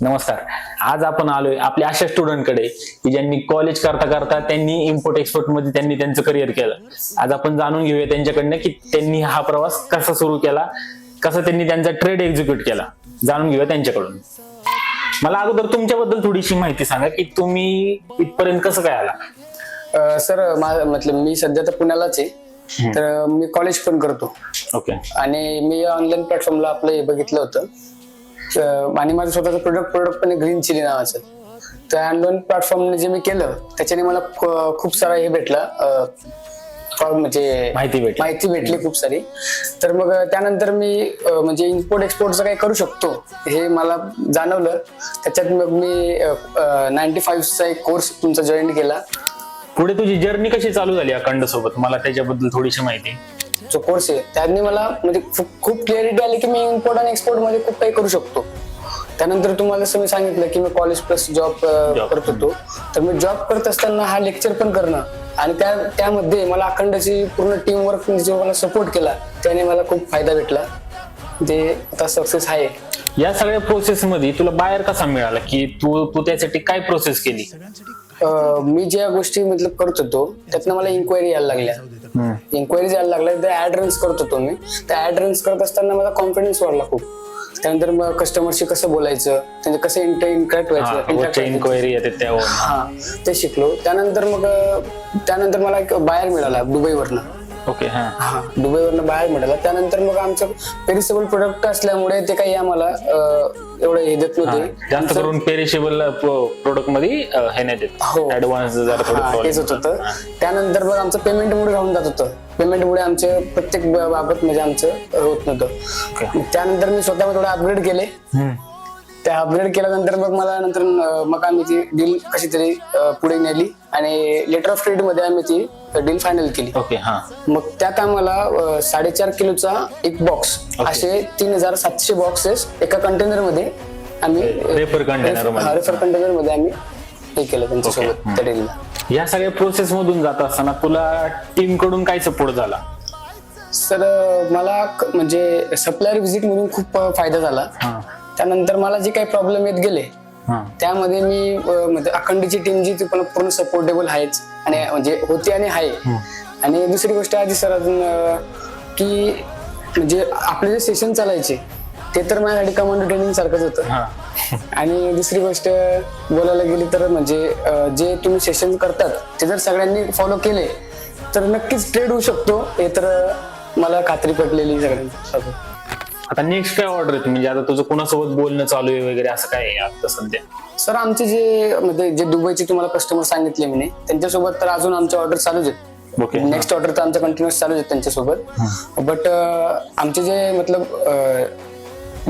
नमस्कार. आज आपण आलोय आपल्या अशा स्टुडंटकडे की ज्यांनी कॉलेज करता करता त्यांनी इम्पोर्ट एक्सपोर्टमध्ये त्यांनी त्यांचं करिअर केलं. आज आपण जाणून घेऊया त्यांच्याकडनं की त्यांनी हा प्रवास कसा सुरू केला कसा त्यांनी त्यांचा ट्रेड एक्झिक्यूट केला. जाणून घेऊया त्यांच्याकडून. मला अगोदर तुमच्याबद्दल थोडीशी माहिती सांगा की तुम्ही इथपर्यंत कसं काय आला? सर मतलब मी सध्या तर पुण्यालाच आहे. तर मी कॉलेज पण करतो. ओके. आणि मी ऑनलाईन प्लॅटफॉर्मला आपलं हे बघितलं होतं. आणि माझं स्वतःचं प्रोडक्ट प्रोडक्ट पण ग्रीन चिली नावाचं. तर ऑनलाईन प्लॅटफॉर्मने जे मी केलं त्याच्याने मला खूप सारा हे भेटला. म्हणजे माहिती भेटली. माहिती भेटली खूप सारी. तर मग त्यानंतर मी म्हणजे इम्पोर्ट एक्सपोर्टचं काही करू शकतो हे मला जाणवलं. त्याच्यात मग मी नाईन्टी फाईव्हचा एक कोर्स तुमचा जॉईन केला. पुढे तुझी जर्नी कशी चालू झाली अखंड सोबत? मला त्याच्याबद्दल थोडीशी माहिती. जो कोर्स आहे त्याने मला म्हणजे खूप- खूप क्लिअरिटी आली की मी इम्पोर्ट आणि एक्सपोर्टमध्ये खूप काही करू शकतो. त्यानंतर तुम्हाला जसं मी सांगितलं की मी कॉलेज प्लस जॉब. करत होतो. तर मी जॉब करत असताना हा लेक्चर पण करणं आणि त्या त्यामध्ये मला अखंडची पूर्ण टीम वर्क जो मला सपोर्ट केला त्याने मला खूप फायदा भेटला. ते आता सक्सेस आहे. या सगळ्या प्रोसेस मध्ये तुला बाहेर कसा मिळाला की तू तू त्यासाठी काय प्रोसेस केली? मी ज्या गोष्टी मतलब करत होतो त्यातनं मला इन्क्वायरी यायला लागल्या. इन्क्वायरीज यायला लागल्या त्या ऍड रन्स करत होतो मी. त्या ऍड रन्स करत असताना माझा कॉन्फिडन्स वाढला खूप. त्यानंतर मग कस्टमरशी कसं बोलायचं त्यांचे कसं इंटरॅक्ट व्हायचं. इन्क्वायरी येते त्यावर. हा ते शिकलो. त्यानंतर मग त्यानंतर मला एक बाहेर मिळाला दुबईवरनं. ओके हा. हा. दुबईवरनं बाहेर मिळाला त्याननंतर मग आमचं पेरिसेबल प्रोडक्ट असल्यामुळे ते काही आम्हाला अं, एवढं हे देत नव्हते. जास्त करून पेरिशेबल प्रोडक्टमध्ये अं, हे नाही देत. हो. ऍडव्हान्स जरा थोडं हा, problem तेच होत होतं. त्यानंतर मग आमचं पेमेंट मुळे राहून जात होतं. पेमेंट मुळे आमचे प्रत्येक ब- बाबत म्हणजे आमचं होत नव्हतं. त्यानंतर मी स्वतः थोडं अपग्रेड केले. हम्म. त्या अपग्रेड केल्यानंतर मग मला नंतर मग आम्ही ती डील कशी तरी पुढे नेली आणि लेटर ऑफ ट्रेडमध्ये आम्ही ती डील फायनल केली. ओके हा. मग त्यात आम्हाला साडेचार किलोचा एक बॉक्स. असे तीन हजार सातशे बॉक्सेस एका कंटेनरमध्ये आम्ही container मध्ये. रेफर कंटेनरमध्ये आम्ही हे केलं त्यांच्यासोबत. त्या डीलला या सगळ्या प्रोसेस मधून जात असताना तुला टीमकडून काय सपोर्ट झाला? सर मला म्हणजे सप्लायर व्हिजिट मधून खूप फायदा झाला. त्यानंतर मला जे काही प्रॉब्लेम येत गेले त्यामध्ये मी म्हणजे अखंडीची टीम जी ती पण पूर्ण सपोर्टेबल आहेच. आणि म्हणजे होती आणि आहे. आणि दुसरी गोष्ट आधी सर अजून की म्हणजे आपले जे सेशन चालायचे ते तर माझ्यासाठी कमांडो ट्रेनिंग सारखंच होतं. आणि दुसरी गोष्ट बोलायला गेली तर म्हणजे जे तुम्ही सेशन करतात ते जर सगळ्यांनी फॉलो केले तर नक्कीच ट्रेड होऊ शकतो. हे तर मला खात्री पटलेली सगळ्यांसोबत. आता नेक्स्ट काय ऑर्डर आहे म्हणजे आता तुझं कोणासोबत बोलणं चालू आहे वगैरे असं काय आहे आता सध्या? सर आमचे जे म्हणजे जे दुबईचे तुम्हाला कस्टमर सांगितले मी त्यांच्यासोबत तर अजून आमचे ऑर्डर चालूच आहेत. ओके नेक्स्ट ऑर्डर तर आमच्या कंटिन्युअस चालूच आहेत त्यांच्यासोबत. बट आमचे जे मतलब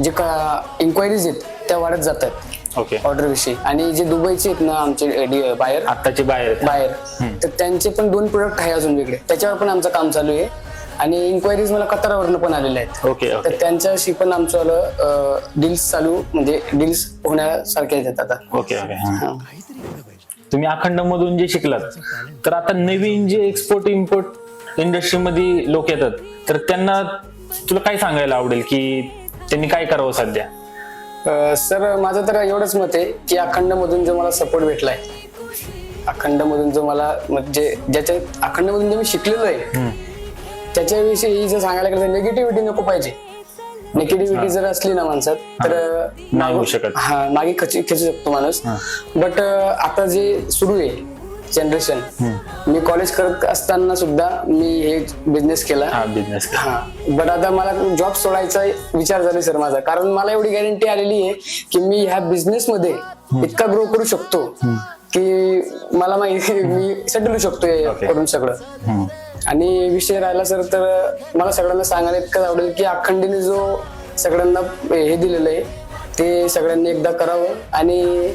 जे का इन्क्वायरीज आहेत त्या वाढत जात आहेत ओके ऑर्डर विषयी. आणि जे दुबईचे आहेत ना आमचे बाहेर आत्ताचे बाहेर आहेत. बाहेर तर त्यांचे पण दोन प्रोडक्ट आहे अजून वेगळे. त्याच्यावर पण आमचं काम चालू आहे. आणि इन्क्वायरीज मला कतारावरनं पण आलेल्या आहेत. ओके तर ओके त्यांच्याशी पण आमचं डील्स चालू म्हणजे डील्स होण्यासारखे आहेत आता. ओके ओके हा. तुम्ही अखंड मधून जे शिकलात तर आता नवीन जे एक्सपोर्ट इम्पोर्ट इंडस्ट्रीमध्ये लोक येतात तर त्यांना तुला काय सांगायला आवडेल की त्यांनी काय करावं सध्या? अ, सर माझं तर एवढंच मत आहे की अखंड मधून जो मला सपोर्ट भेटलाय अखंड मधून जो मला म्हणजे ज्याच्या अखंड मधून जे मी शिकलेलो आहे त्याच्याविषयी जर सांगायला गेलं तर निगेटिव्हिटी नको पाहिजे. निगेटिव्हिटी जर असली ना माणसात तर होऊ शकत. हा मागे खची खेचू शकतो माणूस. बट आता जे सुरू आहे जनरेशन मी कॉलेज करत असताना सुद्धा मी हे बिझनेस केला. बिझनेस हा. बट आता मला जॉब सोडायचा विचार झाला सर माझा. कारण मला एवढी गॅरंटी आलेली आहे की मी ह्या बिझनेस मध्ये इतका ग्रो करू शकतो की मला माहिती मी सेटल होऊ शकतो. करून सगळं. आणि विषय राहिला सर तर मला सगळ्यांना सांगायला इतकं आवडेल की अखंडीने जो सगळ्यांना हे दिलेलं आहे ते सगळ्यांनी एकदा करावं. आणि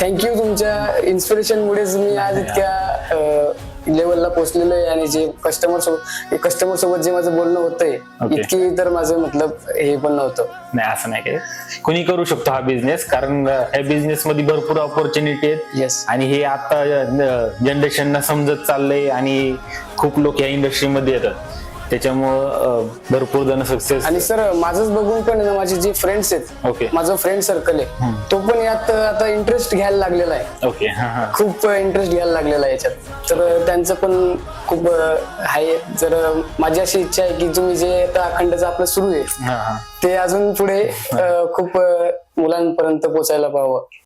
थँक्यू तुमच्या इन्स्पिरेशनमुळेच मी आज इतक्या लेवलला पोहोचलेलो आहे आणि जे कस्टमर सोबत कस्टमर सोबत जे माझं बोलणं होतंय Okay. इतकी तर माझं मतलब हे पण नव्हतं. नाही असं नाही काय कुणी करू शकतो हा बिझनेस कारण अं, ह्या बिझनेस मध्ये भरपूर ऑपॉर्च्युनिटी आहेत. येस आणि हे आता जनरेशनना समजत चाललंय आणि खूप लोक या इंडस्ट्रीमध्ये येतात. त्याच्यामुळं भरपूर जण सक्सेस आणि सर माझंच बघून पण ना माझे जे फ्रेंड्स आहेत ओके माझं फ्रेंड सर्कल आहे तो पण यात आता इंटरेस्ट घ्यायला लागलेला आहे. ओके खूप इंटरेस्ट घ्यायला लागलेला आहे याच्यात. तर त्यांचं पण खूप आहे. जर माझी अशी इच्छा आहे की तुम्ही जे आता अखंडचं आपलं सुरू आहे ते अजून पुढे खूप मुलांपर्यंत पोचायला पाहावं.